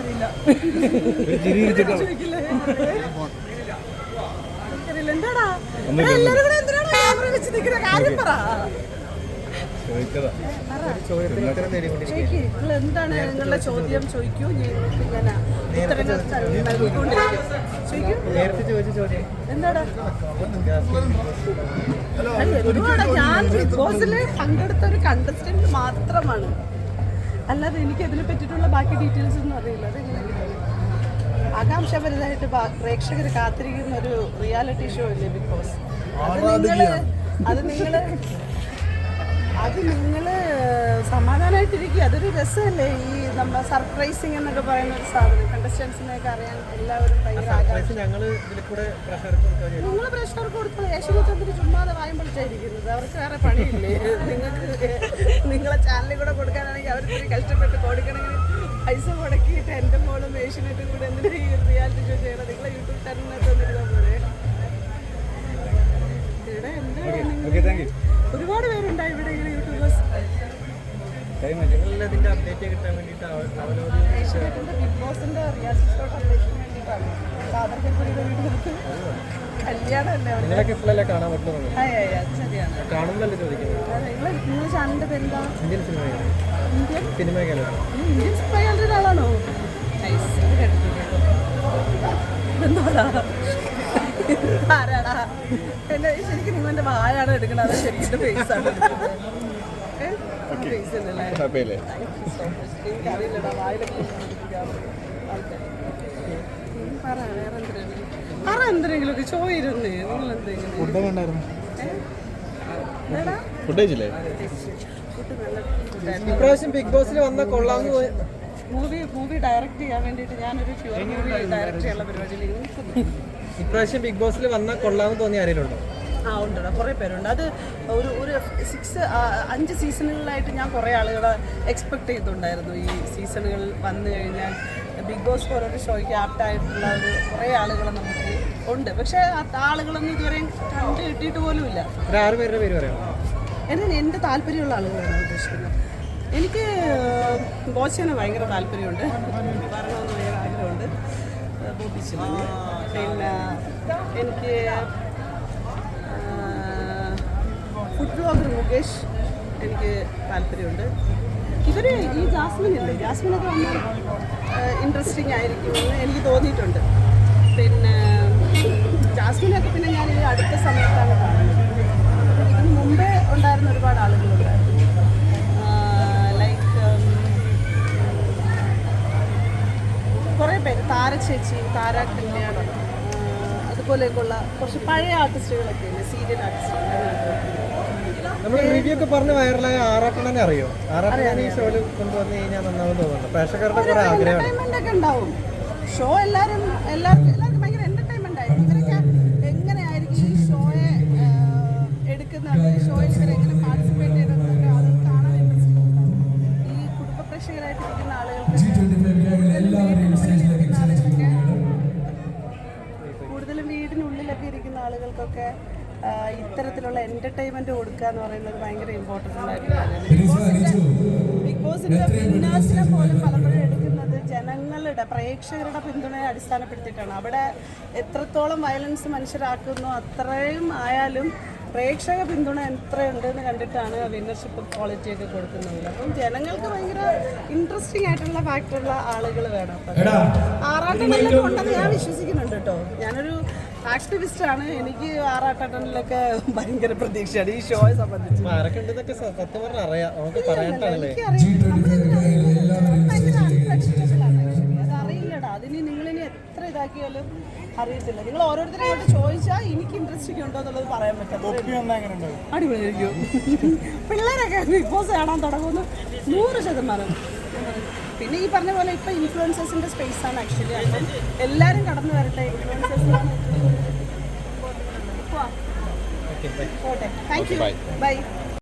എനിക്കറിയില്ല. എന്താടാ? കൂടെ എന്തിനാണ് ക്യാമറ വെച്ച്? കാര്യം പറ. ചോദിക്ക്. എന്താണ് നിങ്ങളുടെ ചോദ്യം ഞാൻ ഉത്തരങ്ങൾ എന്താടാ? ഞാൻ ബിഗ് ബോസിൽ പങ്കെടുത്ത ഒരു കണ്ടസ്റ്റന്റ് മാത്രമാണ്. അല്ലാതെ എനിക്ക് അതിനെ പറ്റിയിട്ടുള്ള ബാക്കി ഡീറ്റെയിൽസ് ഒന്നും അറിയില്ല. അതെങ്ങനെ ആകാംക്ഷപരിതായിട്ട് പ്രേക്ഷകർ കാത്തിരിക്കുന്ന ഒരു റിയാലിറ്റി ഷോ ഇല്ലേ ബിഗ് ബോസ് അത് നിങ്ങൾ അത് നിങ്ങൾ അത് നിങ്ങൾ സമാധാനമായിട്ടിരിക്കുക അതൊരു രസമല്ലേ ഈ നമ്മൾ സർപ്രൈസിങ് എന്നൊക്കെ പറയുന്ന ഒരു സാധനം. കണ്ടസ്റ്റൻസിനെയൊക്കെ അറിയാൻ എല്ലാവരും ഭയങ്കര ഞങ്ങൾ നിങ്ങൾ പ്രഷർ കൊടുത്തത് യേശുദത്തത്തിന് ചുമ്മാതെ വായും പൊളിച്ചായിരിക്കുന്നത്. അവർക്ക് വേറെ പണിയില്ലേ? നിങ്ങൾക്ക് നിങ്ങളെ ചാനലിൽ കൂടെ കൊടുക്കാനാണെങ്കിൽ അവർ ഇത്തിരി കഷ്ടപ്പെട്ട് കൊടുക്കണമെങ്കിൽ പൈസ മുടക്കിയിട്ട് എന്റെ മോളും ഏഷ്യനെറ്റും കൂടെ എന്തിനാ ഈ റിയാലിറ്റി ഷോ ചെയ്യണം നിങ്ങളെ യൂട്യൂബ് ചാനലിനകത്ത് വന്നിരുന്നാൽ പോരെ ഇവിടെ എന്താണ് നിങ്ങൾ ടൈം ആയി അപ്ഡേറ്റ് കിട്ടാൻ വേണ്ടിയിട്ട് അവ- അവനോട് ഏഷ്യനെറ്റിന്റെ ബിഗ് അവിടെ? നിങ്ങളൊക്കെ ഇപ്പോഴല്ലേ കാണാൻ പറ്റുന്നത്? കാണുന്നതല്ലേ ചോദിക്കുന്നത്? Indian cinema cinema Indian spy ആളുടെ ആളാണോ ആരാടാ? എന്നെ ശരിക്കും നിങ്ങൾ എന്റെ വായാണ് എടുക്കണത്? ശരിക്കും ഫേസ് ആണ് അല്ലേ ഹാപ്പിയല്ലേ? പറ എന്തെങ്കിലുമൊക്കെ ചോയിരുന്നേ നിങ്ങൾ എന്തെങ്കിലും. ഫുഡ് കണ്ടായിരുന്നു ഫുഡ് കഴിച്ചില്ലേ? ഇപ്രാവശ്യം ബിഗ് ബോസിൽ വന്ന കൊള്ളാന്ന് മൂവി മൂവി ഡയറക്റ്റ് ചെയ്യാൻ വേണ്ടിട്ട് ഞാനൊരു ഡയറക്റ്റ് ചെയ്യാനുള്ള പരിപാടിയിൽ ഇപ്രാവശ്യം ബിഗ് ബോസിൽ വന്ന കൊള്ളാന്ന് തോന്നിയ ആരെങ്കിലും ഉണ്ടോ? ആ ഉണ്ടടാ കുറേ പേരുണ്ട്. അത് ഒരു ഒരു സിക്സ് അഞ്ച് സീസണുകളിലായിട്ട് ഞാൻ കുറേ ആളുകളെ എക്സ്പെക്ട് ചെയ്തിട്ടുണ്ടായിരുന്നു. ഈ സീസണുകൾ വന്നു കഴിഞ്ഞാൽ ബിഗ് ബോസ് പോലൊരു ഷോയ്ക്ക് ആപ്റ്റായിട്ടുള്ള ഒരു കുറേ ആളുകൾ നമുക്ക് ഉണ്ട്. പക്ഷേ ആ ആളുകളൊന്നും ഇതുവരെയും കണ്ടു കിട്ടിയിട്ട് പോലും ഇല്ല ഒരു ആറ് പേരുടെ പേര് പറയാം എന്നാൽ എന്റെ താല്പര്യമുള്ള ആളുകളാണ് ഉദ്ദേശിക്കുന്നത്. എനിക്ക് ബോച്ചനെ ഭയങ്കര താല്പര്യമുണ്ട്. വരണമെന്ന് ഭയങ്കര ആഗ്രഹമുണ്ട്. പിന്നെ എനിക്ക് ഫുഡ് ബ്ലോഗർ മുകേഷ് എനിക്ക് താല്പര്യമുണ്ട്. ഇവർ ഈ ജാസ്മിൻ ഇല്ലേ? ജാസ്മിനൊക്കെ വന്നാൽ ഇൻട്രസ്റ്റിംഗ് ആയിരിക്കും എന്ന് എനിക്ക് തോന്നിയിട്ടുണ്ട്. പിന്നെ ജാസ്മിനൊക്കെ പിന്നെ ഞാൻ ഈ അടുത്ത സമയത്താണ് കാണുന്നത്. ഇതിന് മുമ്പേ ഉണ്ടായിരുന്ന ഒരുപാട് ആളുകളുണ്ടായിരുന്നു. ലൈക്ക് കുറേ പേര് താര ചേച്ചി താര കല്യാണം അതുപോലെയൊക്കെയുള്ള കുറച്ച് പഴയ ആർട്ടിസ്റ്റുകളൊക്കെ ഇല്ലേ? സീരിയൽ ആർട്ടിസ്റ്റുകൾ നമ്മൾ റിവ്യൂ ഒക്കെ പറഞ്ഞ് വൈറലായ ആറാട്ടണനെ അറിയോ? ആറാട്ടണനെ ഈ ഷോയിൽ കൊണ്ടുവന്നു കഴിഞ്ഞാൽ നന്നാവും തോന്നുന്നുണ്ട്. പ്രേക്ഷകരുടെ കുറെ ആഗ്രഹം ഉണ്ടാവും. ഷോ എല്ലാവരും എല്ലാവർക്കും എല്ലാവർക്കും ഭയങ്കര എന്റർടൈൻമെന്റ് ആയിരിക്കും. ഇവരൊക്കെ എങ്ങനെയായിരിക്കും ഈ ഷോയെ എടുക്കുന്നത്? ഷോയിൽ ഇവർ എങ്ങനെ പാർട്ടിസിപ്പേറ്റ് ചെയ്യുന്നതൊക്കെ അത് കാണാൻ ഇൻട്രസ്റ്റിംഗ് ഉണ്ടാവും ഈ കുടുംബ പ്രേക്ഷകരായിട്ട് ഇരിക്കുന്ന ആളുകൾക്ക് കൂടുതലും വീടിനുള്ളിലൊക്കെ ഇരിക്കുന്ന ആളുകൾക്കൊക്കെ ഇത്തരത്തിലുള്ള എന്റർടൈൻമെന്റ് കൊടുക്കുക എന്ന് പറയുന്നത് ഭയങ്കര ഇമ്പോർട്ടന്റ് ബിഗ് ബോസിന്റെ ബോസിന്റെ വിന്നേഴ്സിനെ പോലും പലപ്പോഴും എടുക്കുന്നത് ജനങ്ങളുടെ പ്രേക്ഷകരുടെ പിന്തുണയെ അടിസ്ഥാനപ്പെടുത്തിയിട്ടാണ്. അവിടെ എത്രത്തോളം വയലൻസ് മനുഷ്യരാക്കുന്നു അത്രയും ആയാലും പ്രേക്ഷക പിന്തുണ എത്രയുണ്ടെന്ന് കണ്ടിട്ടാണ് വിന്നർഷിപ്പ് ക്വാളിറ്റി ഒക്കെ കൊടുക്കുന്നത്. അപ്പം ജനങ്ങൾക്ക് ഭയങ്കര ഇൻട്രസ്റ്റിംഗ് ആയിട്ടുള്ള ഫാക്ടറുള്ള ആളുകൾ വേണം. അപ്പം ആറാട്ടം ഉണ്ടെന്ന് ഞാൻ വിശ്വസിക്കുന്നുണ്ട് കേട്ടോ. ഞാനൊരു ആക്ടിവിസ്റ്റ് ആണ്. എനിക്ക് ആറാട്ടങ്ങളിലൊക്കെ ഭയങ്കര പ്രതീക്ഷയാണ്. ഈ ഷോയെ സംബന്ധിച്ച്. അപ്പൊ ആരൊക്കെ ഉണ്ടെന്നൊക്കെ സ- സത്യം പറഞ്ഞാൽ അറിയാം. നമുക്ക് പറയാനുള്ളതല്ലേ അതറിയില്ലടാ. അതിന് നിങ്ങളിനി എത്ര ഇതാക്കിയാലും അറിയത്തില്ല. നിങ്ങൾ ഓരോരുത്തരെ അങ്ങോട്ട് ചോദിച്ചാൽ എനിക്ക് ഇൻട്രസ്റ്റിംഗ് ഉണ്ടോ എന്നുള്ളത് പറയാൻ പറ്റില്ല അടിപൊളിയായിരിക്കും. പിള്ളേരൊക്കെ ബിഗ് ബോസ് കാണാൻ തുടങ്ങുന്നു. നൂറ് ശതമാനം. പിന്നെ ഈ പറഞ്ഞ പോലെ ഇപ്പൊ ഇൻഫ്ലുവൻസേഴ്സിന്റെ സ്പേസ് ആണ് ആക്ച്വലി അപ്പം എല്ലാവരും കടന്നു വരട്ടെ ഇൻഫ്ലുവൻസേഴ്സിനാണ് പോട്ടെ. Thank you by